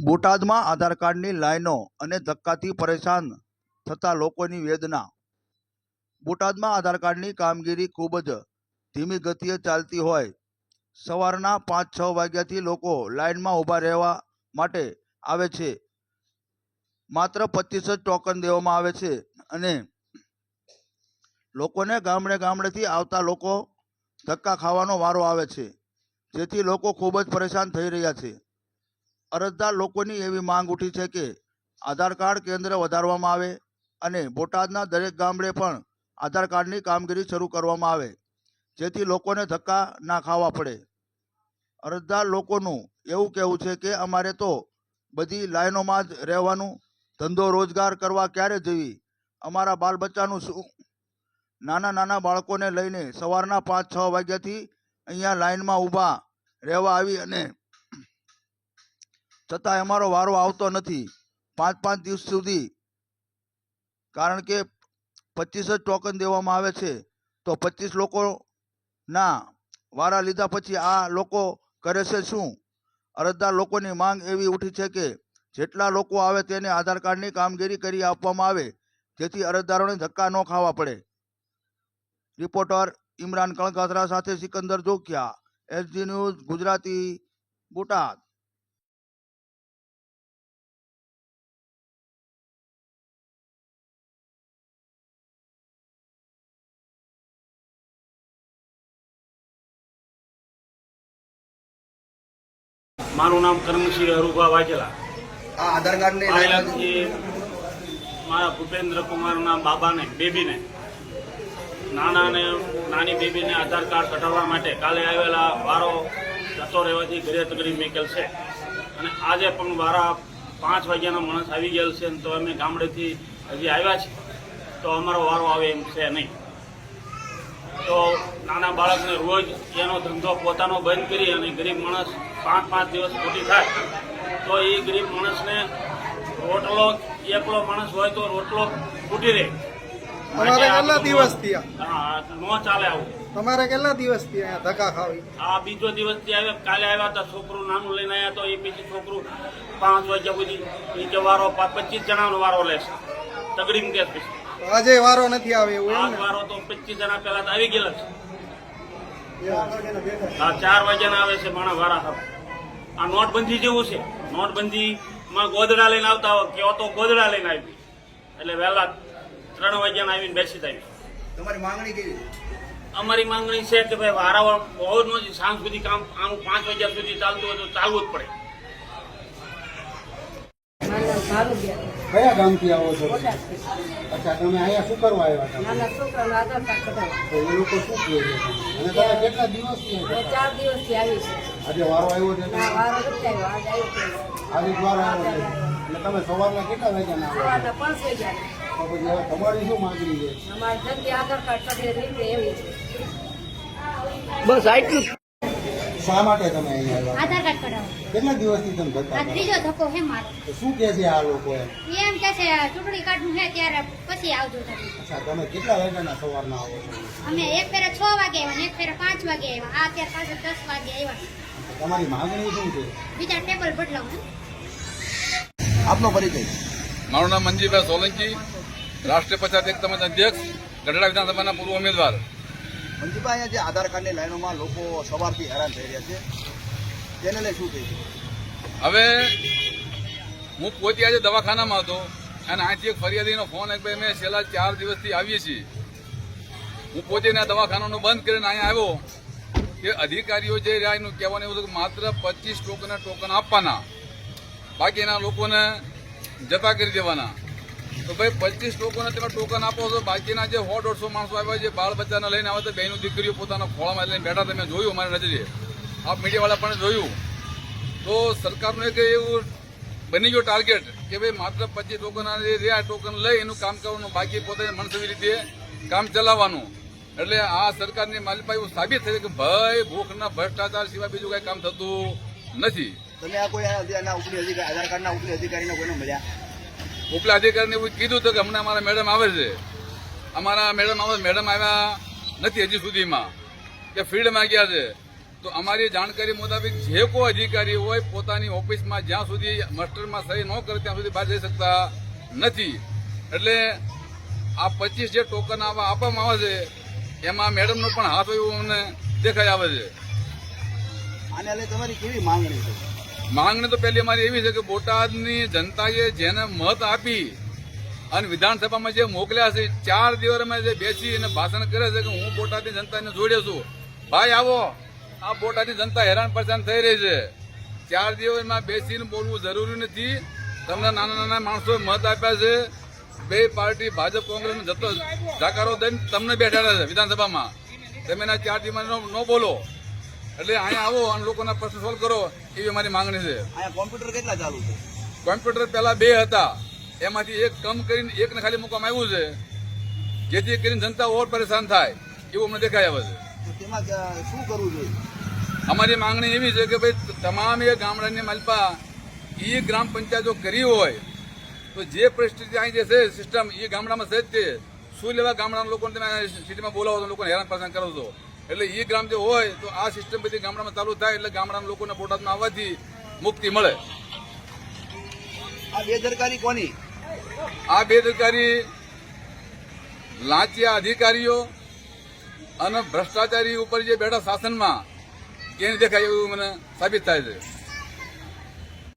બોટાદમાં આધાર કાર્ડની લાઈનો અને ધક્કાથી પરેશાન થતા લોકોની વેદના. બોટાદમાં આધાર કાર્ડની કામગીરી ખૂબ જ ધીમી ગતિએ ચાલતી હોય. સવારના પાંચ છ વાગ્યાથી લોકો લાઈનમાં ઊભા રહેવા માટે આવે છે. માત્ર પચીસ જ ટોકન દેવામાં આવે છે અને લોકોને ગામડે ગામડેથી આવતા લોકો ધક્કા ખાવાનો વારો આવે છે, જેથી લોકો ખૂબ જ પરેશાન થઈ રહ્યા છે. અરજદાર લોકોની એવી માંગ ઉઠી છે કે આધાર કાર્ડ કેન્દ્ર વધારવામાં આવે અને બોટાદના દરેક ગામડે પણ આધાર કાર્ડની કામગીરી શરૂ કરવામાં આવે, જેથી લોકોને ધક્કા ના ખાવા પડે. અરજદાર લોકોનું એવું કહેવું છે કે અમારે તો બધી લાઈનોમાં જ રહેવાનું, ધંધો રોજગાર કરવા ક્યારે જવી? અમારા બાલ બચ્ચાનું શું? નાના નાના બાળકોને લઈને સવારના પાંચ છ વાગ્યાથી અહીંયા લાઇનમાં ઊભા રહેવા આવી અને છતાંય અમારો વારો આવતો નથી. પાંચ પાંચ દિવસ સુધી. કારણ કે પચીસ જ ટોકન દેવામાં આવે છે. તો પચીસ લોકોના વારા લીધા પછી આ લોકો કરે છે શું? અરજદાર લોકોની માંગ એવી ઉઠી છે કે જેટલા લોકો આવે તેને આધાર કાર્ડની કામગીરી કરી આપવામાં આવે, જેથી અરજદારોને ધક્કા ન ખાવા પડે. રિપોર્ટર ઇમરાન કણકાતરા સાથે સિકંદર જોકિયા એસજી ન્યૂઝ, ગુજરાતી બોટાદ. મારું નામ કર્મસિંહ હરુભા વાઘેલા. આ આધાર કાર્ડ ને મારા ભૂપેન્દ્ર કુમારના બાબાને બેબીને. નાના ને નાની બેબીને આધાર કાર્ડ કઢાવવા માટે કાલે આવેલા વારો જતો રહેવાથી ઘરે તગડી મેકેલ છે. અને આજે પણ વારા પાંચ વાગ્યાના માણસ આવી ગયેલ છે તો અમે ગામડેથી હજી આવ્યા છીએ. તો અમારો વારો આવે એમ છે નહીં. તો નાના બાળકને રોજ એનો ધંધો પોતાનો બંધ કરી અને ગરીબ માણસ પાંચ પાંચ દિવસ ખોટી થાય તો એ ગરીબ માણસને રોટલો એકલો માણસ હોય તો રોટલો ફૂટી રહે. તમારે કેટલા દિવસ થયા? નો ચાલે આવું. તમારે કેટલા દિવસ થયા અહીંયા ધક્કા ખાવી? આ બીજો દિવસથી આવ્યા કાલે આવ્યા હતા છોકરું નાનું લઈને આવ્યા તો એ પછી છોકરું પાંચ વાગ્યા સુધી કે વારો પચીસ જણાનો વારો લેશે તગડીને કે પછી. આજે વારો નથી આવે એવું વારો તો પચીસ જણા પહેલા તો આવી ગયેલા છે. આ ચાર વાગ્યાના આવે છે માણા વારા હાવ. આ નોટબંધી જેવું છે. નોટબંધીમાં ગોદડા લઈને આવતા હોય કે તો ગોદડા લઈને આવી. એટલે વહેલા ત્રણ વાગ્યાના આવીને બેસી જાય. તમારી માંગણી કેવી અમારી માંગણી છે કે ભાઈ વારાવાર બહુ જ સાંજ સુધી કામ આનું પાંચ વાગ્યા સુધી ચાલતું હોય તો ચાલવું જ પડે. કયા ગામથી આવો છો? અચ્છા તમે અહીંયા શું કરવા આવ્યા હતા? નાના છોકરાનો આધાર કાર્ડ કઢાવવા. તો એ લોકો શું કહે છે? અને તમે કેટલા દિવસથી ચાર દિવસથી આવી છે આજે વારો આવ્યો છે? ના વારો નથી આવ્યો. આજ જ વારો આવ્યો છે. એટલે તમે સવારના કેટલા વાગ્યાના આવ્યા? સવારના પાંચ વાગ્યા. તો પછી હવે તમારી શું માંગણી છે? અમારે જલ્દી આધાર કાર્ડ કઢે રીતે એવી છે. શા માટે તમે અહીંયા આધાર કાર્ડ કઢાવો. કેટલા દિવસથી તમે ધક્કા આ ત્રીજો ધક્કો હે મારો. તો શું કહે છે આ લોકો એમ? એમ કે છે ચૂંટણી કાર્ડનું હે ત્યારે પછી આવજો તમે. અચ્છા તમે કેટલા વાગ્યાના સવારના આવો છો? અમે એક ફેરા છ વાગે આવ્યા એક ફેરા પાંચ વાગે આવ્યા. આ અત્યારે પાછળ દસ વાગે આવ્યા. તમારી માંગણી શું છે? બીજા ટેબલ બદલાવો. હે આપનો પરિચય. મારું નામ મંજીભાઈ સોલંકી રાષ્ટ્રીય પંચાયત એક તમે અધ્યક્ષ ગઢડા વિધાનસભાના પૂર્વ ઉમેદવાર. મંજુભાઈ અહીંયા જે આધાર કાર્ડની લાઈનોમાં લોકો સવારથી હેરાન થઈ રહ્યા છે, તેને લઈ શું કહીશું હવે હું પોતે આજે દવાખાનામાં હતો અને અહીંથી એક ફરિયાદીનો ફોન એક ભાઈ મેં છેલ્લા ચાર દિવસથી આવીએ છીએ. હું પોતે દવાખાનાનું બંધ કરીને અહીંયા આવ્યો કે અધિકારીઓ જે રહ્યા એનું કહેવાનું એવું કે માત્ર પચીસ ટોકન ટોકન આપવાના બાકીના લોકોને જતા કરી દેવાના. તો ભાઈ પચીસ લોકોને તમે ટોકન આપો છો. બાકીના જે સો, દોઢસો માણસો આવ્યા છે બાળ બચ્ચાને લઈને આવે તો બહેનો દીકરીઓ પોતાના ખોળામાં લઈને બેઠા તમે જોયું અમારી નજરે. આપ મીડિયાવાળા પણ જોયું. તો સરકારનું એક એવું બની ગયો ટાર્ગેટ કે ભાઈ માત્ર પચીસ ટોકન રહ્યા ટોકન લઈ, એનું કામ કરવાનું, બાકી પોતે મનસવી રીતે કામ ચલાવવાનું. એટલે આ સરકારની માલિપા એવું સાબિત થયું કે ભાઈ, ભૂખના ભ્રષ્ટાચાર સિવાય બીજું કાંઈ કામ થતું નથી. તમે આ કોઈ આધાર કાર્ડના ઉપરી અધિકારીને કોઈને મળ્યા? ઉપલા અધિકારીને એવું કીધું હતું કે હમણાં અમારા મેડમ આવે છે. અમારા મેડમ આવે, મેડમ આવ્યા નથી હજી સુધીમાં. કે ફિલ્ડમાં ગયા છે. તો અમારી જાણકારી મુતાબિક જે કોઈ અધિકારી હોય પોતાની ઓફિસમાં જ્યાં સુધી માસ્ટરમાં સહી ન કરે ત્યાં સુધી બહાર જઈ શકતા નથી. એટલે આ પચીસ જે ટોકન આવા આપવામાં આવે છે, એમાં મેડમનો પણ હાથ હોય એવું અમને દેખાઈ આવે છે. આને તમારી કેવી માંગણી છે? માંગણી તો પહેલી અમારી એવી છે કે બોટાદની જનતાએ જેને મત આપી અને વિધાનસભામાં જે મોકલ્યા છે, ચાર દિવસમાં જે બેસી અને ભાષણ કરે છે કે હું બોટાદની જનતાને જોડે છું. ભાઈ, આવો. આ બોટાદની જનતા હેરાન પરેશાન થઈ રહી છે. ચાર દિવસમાં બેસીને બોલવું જરૂરી નથી. તમને નાના નાના માણસોએ મત આપ્યા છે. બે પાર્ટી ભાજપ કોંગ્રેસનો જતો જાકારો દઈને તમને બેઠા છે વિધાનસભામાં. તમે એના ચાર દિવસમાં ન બોલો. એટલે અહીંયા આવો અને લોકોના પ્રશ્ન સોલ્વ કરો. એવી અમારી માંગણી છે. અહીંયા કોમ્પ્યુટર કેટલા ચાલુ છે? કોમ્પ્યુટર પહેલા બે હતા. એમાંથી એક કમ કરીને એકને ખાલી મૂકવામાં આવ્યું છે. જેથી કરીને જનતા ઓર પરેશાન થાય. એવું અમને દેખાય આવે છે. તેમાં શું કરવું જોઈએ? અમારી માંગણી એવી છે કે ભાઈ તમામ એ ગામડાની માલપા એ ગ્રામ પંચાયતો કરી હોય તો જે પરિસ્થિતિ અહીં જે છે સિસ્ટમ એ ગામડામાં છે જ તે. શું લેવા ગામડાના લોકોને તમે સિટીમાં બોલાવો તો લોકોને હેરાન પરેશાન કરો છો? એટલે એ ગ્રામ જે હોય તો આ સિસ્ટમ બધી ગામડામાં ચાલુ થાય એટલે ગામડાના લોકોને બોટાદમાં આવવાથી મુક્તિ મળે. આ બેદરકારી કોની? આ બેદરકારી લાંચિયા અધિકારીઓ અને ભ્રષ્ટાચારી ઉપર જે બેઠા શાસનમાં કેને દેખાય એવું મને સાબિત થાય છે.